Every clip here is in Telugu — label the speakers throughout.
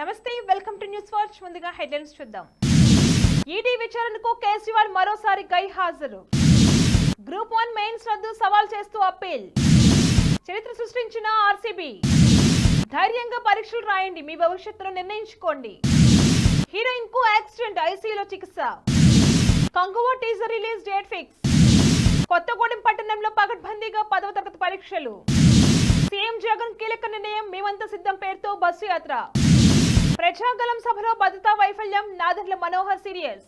Speaker 1: నమస్తే వెల్కమ్ టు న్యూస్ వాచ్ ముందుగా హెడ్లైన్స్ చూద్దాం. ఈడీ విచారణకు కేజ్రీవాల్ మరోసారి గై హాజరు గ్రూప్ వన్ మెయిన్స్ రద్దు సవాల్ చేస్తూ అప్పీల్. చరిత్ర సృష్టించిన ఆర్సీబీ. ధైర్యంగా పరీక్షలు రాయండి మీ భవిష్యత్తును నిర్ణయించుకోండి. హీరోయిన్కు యాక్సిడెంట్ ఐసీయూలో చికిత్స. Kanguva teaser release date fix. Kothagudem పట్టణంలో పగడ్బందీగా పదవ తరగతి పరీక్షలు. సీఎం జగన్ కీలక నిర్ణయం మేమంతా సిద్ధం పేరుతో బస్సు యాత్ర. ప్రజాగలం సభలో భద్రతా వైఫల్యం నాదర్ల మనోహర్ సీరియస్.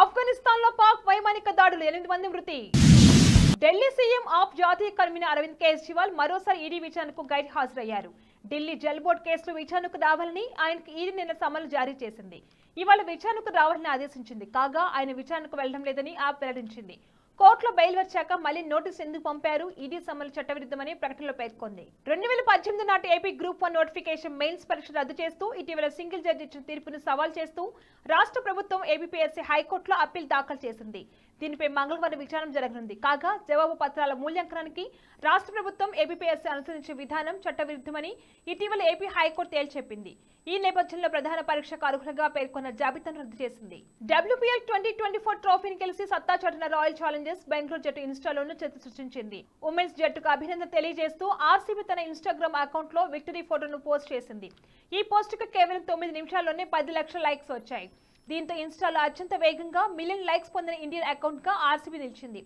Speaker 1: ఆఫ్ఘనిస్తాన్లో పాక్ వైమానిక దాడులు ఎనిమిది మంది మృతి. ఢిల్లీ సీఎం ఆప్ జాతీయ కన్వీనర్ అరవింద్ కేజ్రీవాల్ మరోసారి ఈడీ విచారణకు గైర్ హాజరయ్యారు ఢిల్లీ జల్ బోర్డ్ కేసులో విచారణకు రావాలని ఆయనకు ఈడీ నిన్న సమన్లు జారీ చేసింది. ఇవాళ విచారణకు రావాలని ఆదేశించింది. కాగా ఆయన విచారణకు వెళ్ళడం లేదని ఆప్ వెల్లడించింది. కోర్టులో బెయిల్ వచ్చాక మళ్ళీ నోటీస్ ఎందుకు పంపారు? ఈడీ సమ్మెలు చట్టవిరుద్ధమని ప్రకటనలో పేర్కొంది. రెండు వేల పద్దెనిమిది నాటి AP group one notification mains పరీక్ష రద్దు చేస్తూ ఇటీవల సింగిల్ జడ్జి ఇచ్చిన తీర్పును సవాల్ చేస్తూ రాష్ట్ర ప్రభుత్వం ఏబీపీఎస్సీ హైకోర్టులో అప్పీల్ దాఖలు చేసింది. దీనిపై మంగళవారం విచారణ జరగనుంది. కాగా జవాబు పత్రాల మూల్యాంకనానికి రాష్ట్ర ప్రభుత్వం ఏపీఎస్సీ అనుసరించే విధానం చట్టవిరుద్ధమని ఇటీవల ఏపీ హైకోర్టు తేల్చెప్పింది. ఈ నేపథ్యంలో ప్రధాన పరీక్షకు అర్హులుగా పేర్కొన్న జాబితాను రద్దు చేసింది. డబ్ల్యూపీఎల్ ట్వంటీ ట్వంటీ ఫోర్ ట్రోఫీని గెలిచి సత్తా చాటిన రాయల్ ఛాలెంజర్స్ బెంగళూరు జట్టు ఇన్స్టాలోనూ చెత్త సృష్టించింది. ఉమెన్స్ జట్టుకు అభినందన తెలియజేస్తూ ఆర్సీబీ తన ఇన్స్టాగ్రామ్ అకౌంట్లో విక్టరీ ఫోటోను పోస్ట్ చేసింది. ఈ పోస్టుకు కేవలం తొమ్మిది నిమిషాల్లోనే పది లక్షల లైక్స్ వచ్చాయి. దీంతో ఇన్స్టాలో అత్యంత వేగంగా మిలియన్ లైక్స్ పొందిన ఇండియన్ అకౌంట్గా ఆర్సీబీ నిలిచింది.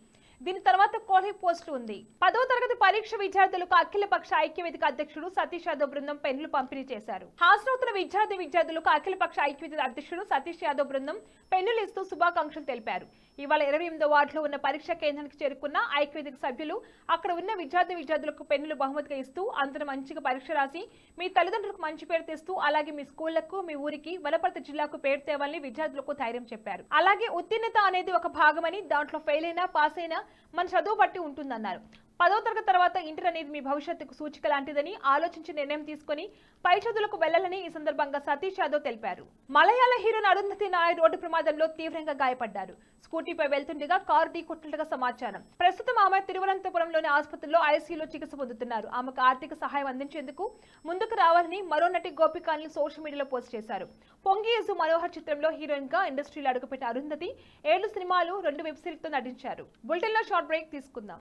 Speaker 1: దీని తర్వాత కోహ్లీ పోస్టు ఉంది. పదో తరగతి పరీక్ష విద్యార్థులకు అఖిల పక్ష ఐక్యవేదిక అధ్యక్షుడు సతీష్ యాదవ్ బృందం పెన్నులు పంపిణీ చేశారు. హాజరవుతున్న విద్యార్థి విద్యార్థులకు అఖిల పక్ష ఐక్యవేదిక అధ్యక్షుడు సతీష్ యాదవ్ బృందం పెన్నులు ఇస్తూ శుభాకాంక్షలు తెలిపారు. ఇవాళ ఇరవై ఎనిమిదో వార్డులో ఉన్న పరీక్ష కేంద్రానికి చేరుకున్న ఐక్యవేదిక సభ్యులు. అక్కడ ఉన్న విద్యార్థి విద్యార్థులకు పెన్నులు బహుమతిగా ఇస్తూ అందరూ మంచిగా పరీక్ష రాసి మీ తల్లిదండ్రులకు మంచి పేరు తెస్తూ అలాగే మీ స్కూళ్ళకు మీ ఊరికి వనపర్తి జిల్లాకు పేరు తేవాలని విద్యార్థులకు ధైర్యం చెప్పారు. అలాగే ఉత్తీర్ణత అనేది ఒక భాగమని దాంట్లో ఫెయిల్ అయినా పాస్ అయినా మన చదువు బట్టి ఉంటుందన్నారు. పదో తరగతి తర్వాత ఇంటర్ అనేది మీ భవిష్యత్తుకు సూచిక లాంటిదని ఆలోచించి నిర్ణయం తీసుకుని పై చదువులకు వెళ్ళాలని ఈ సందర్భంగా సతీష్ యాదవ్ తెలిపారు. మలయాళ హీరోయిన్ అరుంధతి నాయర్ రోడ్డు ప్రమాదంలో తీవ్రంగా గాయపడ్డారు. స్కూటీపై వెళ్తుండగా కారు ఢీకొట్టినట్టుగా సమాచారం. ప్రస్తుతం ఆమె తిరువనంతపురంలోని ఆసుపత్రిలో ఐసీయూలో చికిత్స పొందుతున్నారు. ఆమెకు ఆర్థిక సహాయం అందించేందుకు ముందుకు రావాలని మరో నటి గోపికాన్ని సోషల్ మీడియాలో పోస్ట్ చేశారు. పొంగియసు మనోహర్ చిత్రంలో హీరోయిన్గా ఇండస్ట్రీలో అడుగుపెట్టిన అరుంధతి ఏడు సినిమాలు రెండు వెబ్ సిరీస్తో నటించారు. బులెటిన్లో షార్ట్ బ్రేక్ తీసుకుందాం.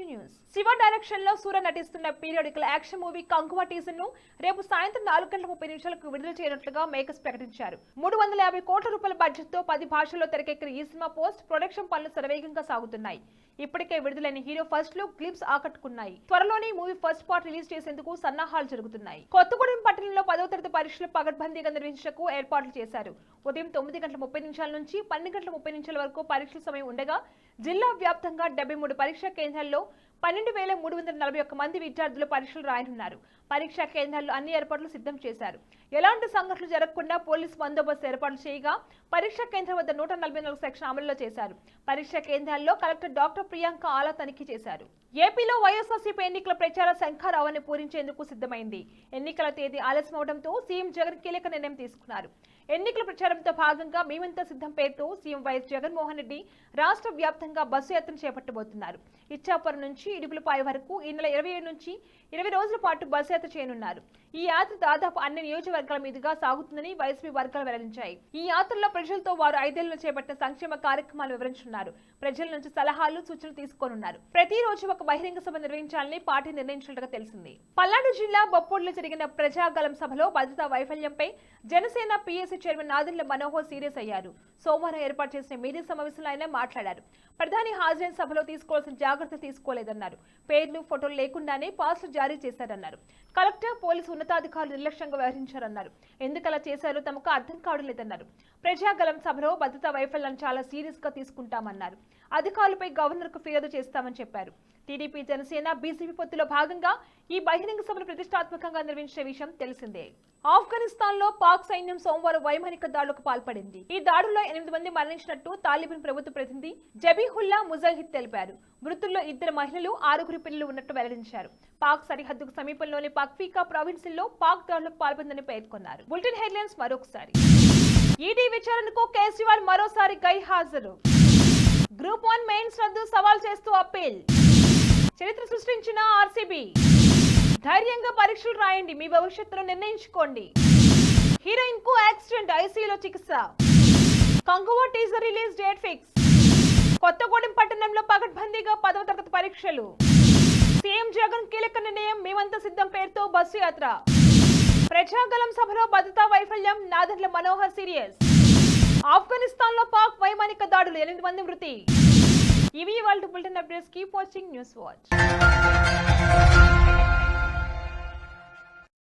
Speaker 1: టు న్యూస్ శివ డైరెక్షన్లో సూర్య నటిస్తున్న పీరియాడికల్ యాక్షన్ మూవీ కంకువ టీజర్ను రేపు సాయంత్రం నాలుగు గంటల ముప్పై నిమిషాలకు విడుదల చేయనున్నట్లుగా మేకర్స్ ప్రకటించారు. మూడు వందల యాభై కోట్ల రూపాయల బడ్జెట్తో పది భాషల్లో తెరకెక్కిన ఈ సినిమా పోస్ట్ ప్రొడక్షన్ పనులు శరవేగంగా సాగుతున్నాయి. ఇప్పటికే విడుదలైన హీరో ఫస్ట్ లుక్ క్లిప్స్ ఆకట్టుకున్నాయి. త్వరలోనే మూవీ ఫస్ట్ పార్ట్ రిలీజ్ చేసేందుకు సన్నాహాలు జరుగుతున్నాయి. కొత్తగూడెం పట్టణంలో పదవ తరగతి పరీక్షలు పగడ్బందీగా నిర్వహించకు ఏర్పాట్లు చేశారు. ఉదయం తొమ్మిది గంటల ముప్పై నిమిషాల నుంచి పన్నెండు గంటల ముప్పై నిమిషాల వరకు పరీక్షల సమయం ఉండగా జిల్లా వ్యాప్తంగా డెబ్బై మూడు పరీక్షా కేంద్రాల్లో పన్నెండు వేల మూడు వందల నలభై ఒక్క మంది విద్యార్థులు పరీక్షలు రాయనున్నారు. పరీక్షా కేంద్రాల్లో అన్ని ఏర్పాట్లు సిద్ధం చేశారు. ఎలాంటి సంఘటనలు జరగకుండా పోలీస్ బందోబస్తు ఏర్పాట్లు చేయగా పరీక్షా కేంద్రం వద్ద నూట నలభై నాలుగు సెక్షన్ అమలులో చేశారు. పరీక్షా కేంద్రాల్లో కలెక్టర్ డాక్టర్ ప్రియాంక ఆలా తనిఖీ చేశారు. ఏపీలో వైఎస్ఆర్సీపీ ఎన్నికల ప్రచార శంఖారావాన్ని పూరించేందుకు సిద్ధమైంది. ఎన్నికల తేదీ ఆలస్యం అవడంతో సీఎం జగన్ కీలక నిర్ణయం తీసుకున్నారు. ఎన్నికల ప్రచారంతో భాగంగా మేమంతా సిద్ధం పేరుతో సీఎం వైఎస్ జగన్మోహన్ రెడ్డి రాష్ట్ర వ్యాప్తంగా బస్సు యాత్ర చేపట్టబోతున్నారు. ఇచ్చాపురం నుంచి ఇడుపులపాయ వరకు ఈ నెల ఇరవై ఏడు నుంచి ఇరవై రోజుల పాటు బస్సు యాత్ర చేయనున్నారు. ఈ యాత్ర దాదాపు అన్ని నియోజకవర్గాల మీదుగా సాగుతుందని వైసీపీ వర్గాలు వెల్లడించాయి. ఈ యాత్రలో ప్రజలతో వారు ఐదేళ్ళలో చేపట్టిన సంక్షేమ కార్యక్రమాలు వివరించున్నారు. ప్రజల నుంచి సలహాలు సూచనలు తీసుకోనున్నారు. ప్రతిరోజు ఒక బహిరంగ సభ నిర్వహించాలని పార్టీ నిర్ణయించినట్టుగా తెలిసింది. పల్నాడు జిల్లా బొప్పూడులో జరిగిన ప్రజాగలం సభలో భద్రతా వైఫల్యంపై Janasena PSC chairman Nadendla Manohar serious అయ్యారు. సోమవారం ఏర్పాటు చేసిన మీడియా సమావేశంలో ఆయన మాట్లాడారు. ప్రధాని హాజరైన సభలో తీసుకోవాల్సిన జాగ్రత్త తీసుకోలేదన్నారు. పేర్లు ఫోటోలు లేకుండానే పాస్లు జారీ చేశారన్నారు. కలెక్టర్ పోలీసు ఉన్నతాధికారులు నిర్లక్ష్యంగా వ్యవహరించారన్నారు. ఎందుకు అలా చేశారో తమకు అర్థం కావడం లేదన్నారు. ప్రజాగలం సభలో భద్రతా వైఫల్యం చాలా సీరియస్గా తీసుకుంటామన్నారు. అధికారులపై గవర్నర్కు ఫిర్యాదు చేస్తామని చెప్పారు. టీడీపీ జనసేన బీజేపీ పొత్తులో భాగంగా ఈ బహిరంగ సభను ప్రతిష్టాత్మకంగా నిర్వహించిన విషయం తెలిసిందే. ఆఫ్ఘనిస్తాన్లో పాక్ సైన్యం సోమవారం వైమానిక దాడులకు పాల్పడింది. ఈ దాడుల్లో ఎనిమిది మంది మరణించినట్టు తాలిబాన్ ప్రభుత్వ ప్రతినిధి జబీహుల్లా ముజాహిద్ తెలిపారు. మృతుల్లో ఇద్దరు మహిళలు ఆరుగురు పిల్లలు ఉన్నట్టు వెల్లడించారు. పాక్ సరిహద్దుకు సమీపంలోని పక్ఫీకా ప్రావిన్సుల్లో పాక్ దాడులకు పాల్పొందని పేర్కొన్నారు. బులెటిన్ హెడ్లైన్స్ మరొకసారి. ఈడీ విచారణకు కేజ్రీవాల్ మరోసారి గైహాజరు గ్రూప్ వన్ మెయిన్స్ రద్దు సవాల్ చేస్తూ అప్పీల్. చరిత్ర సృష్టించిన ఆర్సీబీ. ధైర్యంగా పరీక్షలు రాయండి మీ భవిష్యత్తును నిర్ణయించుకోండి. హీరోయిన్కు యాక్సిడెంట్ ఐసీయూలో చికిత్స. Kanguva teaser release date fix. Kothagudem పట్టణంలో పగడ్బందీగా పదవ తరగతి పరీక్షలు. సీఎం జగన్ కీలక నిర్ణయం మేమంతా సిద్ధం పేరుతో బస్సు యాత్ర. ప్రజాగలం సభలో భద్రతా వైఫల్యం నాదర్ల మనోహర్ సీరియస్. ఆఫ్ఘనిస్తాన్లో పాక్ వైమానిక దాడులు. ఎనిమిది మంది మృతి. ఇవి వాళ్ళ bulletin updates keep watching news watch.